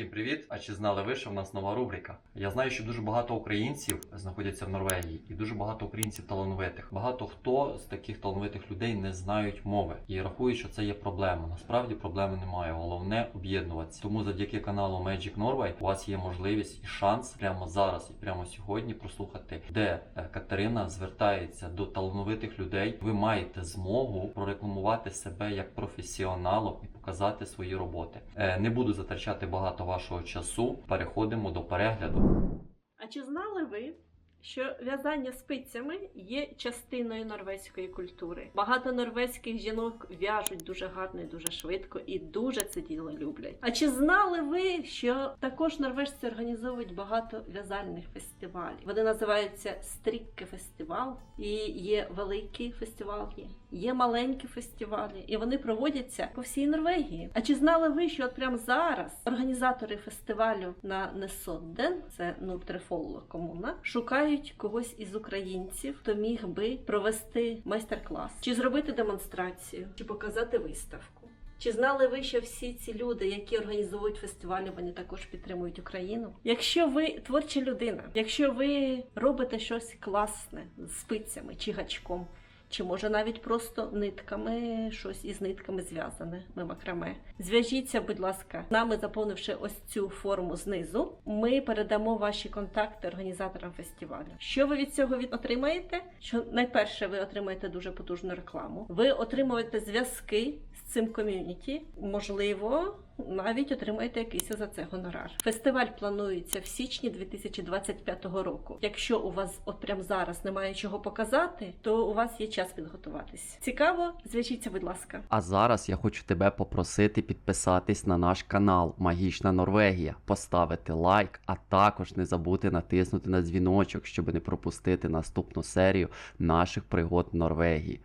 привіт! А чи знали ви, що в нас нова рубрика? Я знаю, що дуже багато українців знаходяться в Норвегії, і дуже багато українців талановитих. Багато хто з таких талановитих людей не знають мови і рахують, що це є проблема. Насправді проблеми немає. Головне об'єднуватися. Тому завдяки каналу Magic Norway у вас є можливість і шанс прямо зараз і прямо сьогодні прослухати, де е, Катерина звертається до талановитих людей. Ви маєте змогу прорекламувати себе як професіоналом і показати свої роботи. Е, Не буду затрачати багато вашого часу. Переходимо до перегляду. А чи знали ви, що в'язання спицями є частиною норвезької культури? Багато норвезьких жінок в'яжуть дуже гарно і дуже швидко і дуже це діло люблять. А чи знали ви, що також норвежці організовують багато в'язальних фестивалів? Вони називаються Стрікке фестивал, і є великі фестивалі, є маленькі фестивалі, і вони проводяться по всій Норвегії. А чи знали ви, що от прямо зараз організатори фестивалю на Несодден, це Нуртрефолло комуна, шукають когось із українців, хто міг би провести майстер-клас, чи зробити демонстрацію, чи показати виставку. Чи знали ви, що всі ці люди, які організовують фестивалі, вони також підтримують Україну? Якщо ви творча людина, якщо ви робите щось класне з спицями чи гачком, чи може навіть просто нитками, щось із нитками зв'язане, ми макраме. Зв'яжіться, будь ласка, з нами заповнивши ось цю форму знизу. Ми передамо ваші контакти організаторам фестивалю. Що ви від цього від отримаєте? Що найперше ви отримаєте дуже потужну рекламу. Ви отримуєте зв'язки з цим ком'юніті. Можливо, навіть отримаєте якийсь за це гонорар. Фестиваль планується в січні 2025 року. Якщо у вас от прямо зараз немає чого показати, то у вас є час підготуватись. Цікаво? Зв'яжіться, будь ласка. А зараз я хочу тебе попросити підписатись на наш канал Магічна Норвегія, поставити лайк, а також не забути натиснути на дзвіночок, щоб не пропустити наступну серію наших пригод в Норвегії.